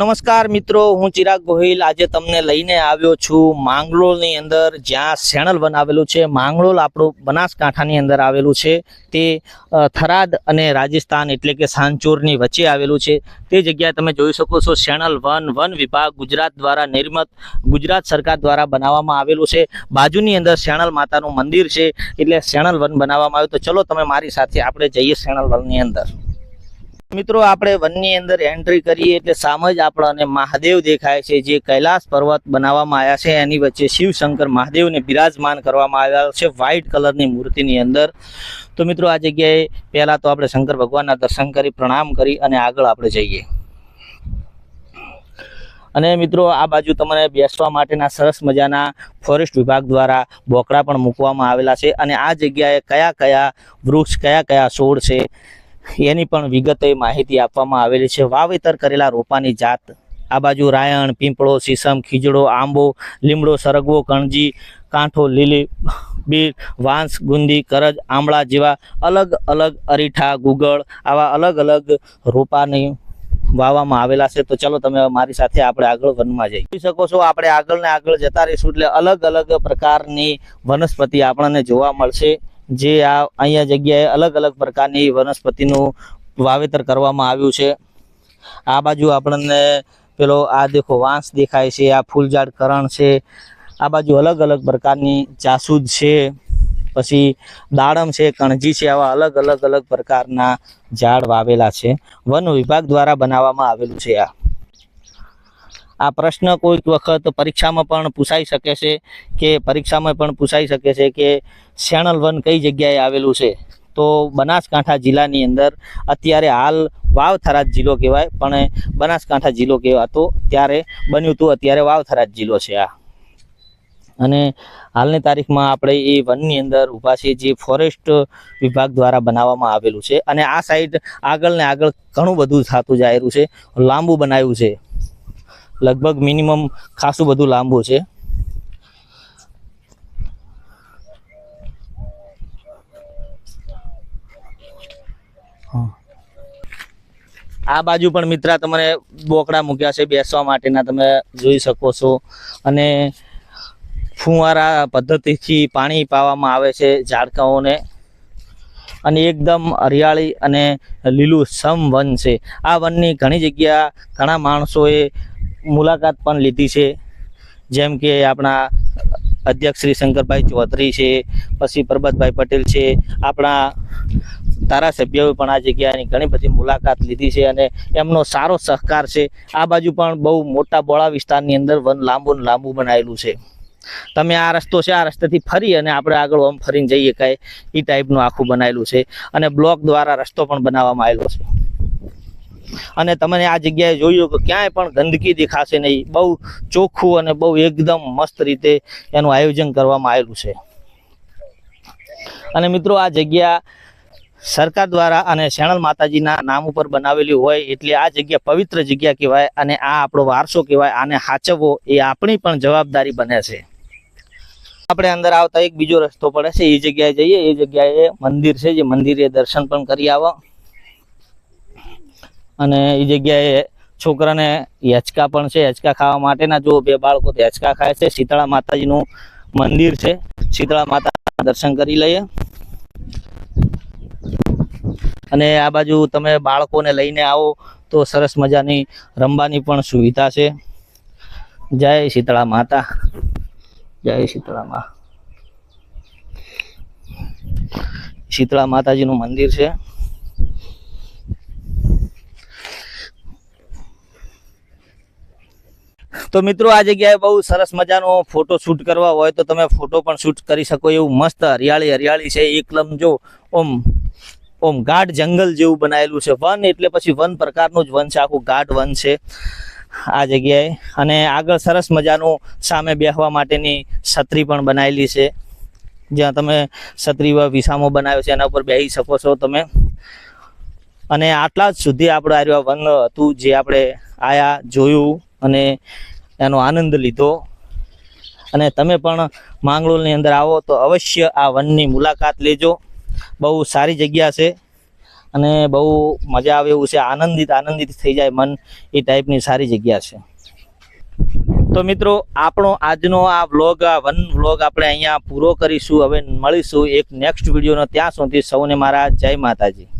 નમસ્કાર મિત્રો, હું ચિરાગ ગોહિલ. આજે તમને લઈને આવ્યો છું માંગરોળની અંદર જ્યાં સેણલ વન આવેલું છે. માંગરોળ આપણું બનાસકાંઠાની અંદર આવેલું છે. તે થરાદ અને રાજસ્થાન એટલે કે સાંચોરની વચ્ચે આવેલું છે. તે જગ્યાએ તમે જોઈ શકો છો સેણલ વન વન વિભાગ ગુજરાત દ્વારા નિર્મિત, ગુજરાત સરકાર દ્વારા બનાવવામાં આવેલું છે. બાજુની અંદર સેણલ માતાનું મંદિર છે. એટલે સેણલ વન બનાવવામાં આવ્યું. તો ચલો તમે મારી સાથે આપણે જઈએ સેણલ વનની અંદર. મિત્રો, આપણે વનની અંદર એન્ટ્રી કરીએ એટલે સામે જ આપણને મહાદેવ દેખાય છે. જે કૈલાસ પર્વત બનાવવામાં આવ્યા છે. એની વચ્ચે શિવશંકર મહાદેવને બિરાજમાન કરવામાં આવ્યા છે વ્હાઇટ કલરની મૂર્તિની અંદર. તો મિત્રો, આ જગ્યાએ પહેલાં તો આપણે શંકર ભગવાનના દર્શન કરી, પ્રણામ કરી અને આગળ આપણે જઈએ. અને મિત્રો, આ બાજુ તમને બેસવા માટેના સરસ મજાના ફોરેસ્ટ વિભાગ દ્વારા બોકડા પણ મૂકવામાં આવેલા છે. અને આ જગ્યાએ કયા કયા વૃક્ષ, કયા કયા છોડ છે? એની પણ વિગતે માહિતી આપવામાં આવેલી છે. વાવેતર કરેલા રોપાની જાત. આ બાજુ રાયણ, પીંપળો સીસમ ખીજડો, આંબો, લીમડો, સરગવો, કણજી, કાંઠો, લીલી બીર, વાંસ, ગુંદી, કરજ, આમળા જેવા અલગ અલગ અરીઠા, ગુગળ આવા અલગ અલગ રોપાની વાવવામાં આવેલા છે. તો ચલો તમે મારી સાથે આપણે આગળ વનમાં જોઈ શકો છો આપણે આગળ ને આગળ જતા રહીશું એટલે અલગ અલગ પ્રકારની વનસ્પતિ આપણને જોવા મળશે. જે આ અહીંયા જગ્યાએ અલગ અલગ પ્રકારની વનસ્પતિનું વાવેતર કરવામાં આવ્યું છે. આ બાજુ આપણને પેલો આ દેખો વાંસ દેખાય છે, આ ફૂલઝાડ કરણ છે, આ બાજુ અલગ અલગ પ્રકારની જાસૂદ છે, પછી દાડમ છે, કણજી છે, આવા અલગ અલગ અલગ પ્રકારના ઝાડ વાવેલા છે. વન વિભાગ દ્વારા બનાવવામાં આવેલું છે આ. આ પ્રશ્ન કોઈક વખત પરીક્ષામાં પણ પૂછાઈ શકે છે કે પરીક્ષામાં પણ પૂછાઈ શકે છે કે શેણલ વન કઈ જગ્યાએ આવેલું છે? તો બનાસકાંઠા જિલ્લાની અંદર અત્યારે હાલ વાવ થરાદ જિલ્લો કહેવાય, પણ બનાસકાંઠા જિલ્લો કહેવાતો ત્યારે બન્યું હતું, અત્યારે વાવ થરાદ જિલ્લો છે આ. અને હાલની તારીખમાં આપણે એ વનની અંદર ઊભા છીએ, જે ફોરેસ્ટ વિભાગ દ્વારા બનાવવામાં આવેલું છે. અને આ સાઈડ આગળ ને આગળ ઘણું બધું થતું જાય છે, લાંબુ બનાવ્યું છે. લગભગ મિનિમમ ખાસું બધું લાંબુ છે. આ બાજુ પણ મિત્ર તમને બોકડા મૂક્યા છે, બેસવા માટેના તમે જોઈ શકો છો. અને ફુવારા પદ્ધતિથી પાણી પાવામાં આવે છે ઝાડકાઓને. અને એકદમ હરિયાળી અને લીલું સમ વન છે. આ વનની ઘણી જગ્યા ઘણા માણસોએ મુલાકાત પણ લીધી છે. જેમ કે આપણા અધ્યક્ષ શ્રી શંકરભાઈ ચૌધરી છે, પછી પરબતભાઈ પટેલ છે, આપણા ધારાસભ્યોએ પણ આ જગ્યાની ઘણી બધી મુલાકાત લીધી છે અને એમનો સારો સહકાર છે. આ બાજુ પણ બહુ મોટા બોળા વિસ્તારની અંદર વન લાંબુ લાંબુ બનાવેલું છે. તમે આ રસ્તો છે, આ રસ્તેથી ફરી અને આપણે આગળ આમ ફરીને જઈએ કાંઈ. એ ટાઈપનું આખું બનાવેલું છે અને બ્લોક દ્વારા રસ્તો પણ બનાવવામાં આવેલો છે. અને તમને આ જગ્યાએ જોયું કે ક્યાંય પણ ગંદકી દેખાશે નહીં. બહુ ચોખ્ખું અને બહુ એકદમ મસ્ત રીતે એનું આયોજન કરવામાં આવેલું છે. અને મિત્રો, આ જગ્યા સરકાર દ્વારા અને શેણલ માતાજીના નામ ઉપર બનાવેલી હોય એટલે આ જગ્યા પવિત્ર જગ્યા કહેવાય અને આ આપણો વારસો કહેવાય. આને સાચવવો એ આપણી પણ જવાબદારી બને છે. આપણે અંદર આવતા એક બીજો રસ્તો પડે છે. એ જગ્યાએ જઈએ. એ જગ્યાએ મંદિર છે. જે મંદિરે દર્શન પણ કરી આવો. અને એ જગ્યાએ છોકરાને હેચકા પણ છે હેચકા ખાવા માટેના. જો બે બાળકો તો હેચકા ખાય છે. શીતળા માતાજીનું મંદિર છે. શીતળા માતા દર્શન કરી લઈએ. અને આ બાજુ તમે બાળકોને લઈને આવો તો સરસ મજાની રમવાની પણ સુવિધા છે. જય શીતળા માતા. જય શીતળા મા. શીતળા માતાજીનું મંદિર છે. તો મિત્રો, આ જગ્યાએ બહુ સરસ મજાનો ફોટો શૂટ કરવા હોય તો તમે ફોટો પણ શૂટ કરી શકો એવું મસ્ત હરિયાળી હરિયાળી છે. એકલમ જો, ઓમ ઓમ ગાઢ જંગલ જેવું બનાવેલું છે. વન એટલે પછી વન પ્રકારનું જ વન છે. આખું ગાઢ વન છે આ જગ્યાએ. અને આગળ સરસ મજાનું સામે બેસવા માટેની છત્રી પણ બનાવેલી છે. જ્યાં તમે છત્રી વિસામો બનાવ્યો છે, એના ઉપર બેસી શકો છો તમે. અને આટલા જ સુધી આપણે આ વન હતું જે આપણે આયા જોયું અને એનો આનંદ લીધો. અને તમે પણ માંગરોળની અંદર આવો તો અવશ્ય આ વનની મુલાકાત લેજો. બહુ સારી જગ્યા છે. અને બહુ મજા આવે એવું છે. આનંદિત આનંદિત થઈ જાય મન એ ટાઈપની સારી જગ્યા છે. તો મિત્રો, આપણો આજનો આ વ્લોગ, આ વન વ્લોગ આપણે અહીંયા પૂરો કરીશું. હવે મળીશું એક નેક્સ્ટ વિડીયોનો ત્યાં સુધી. સૌને મારા જય માતાજી.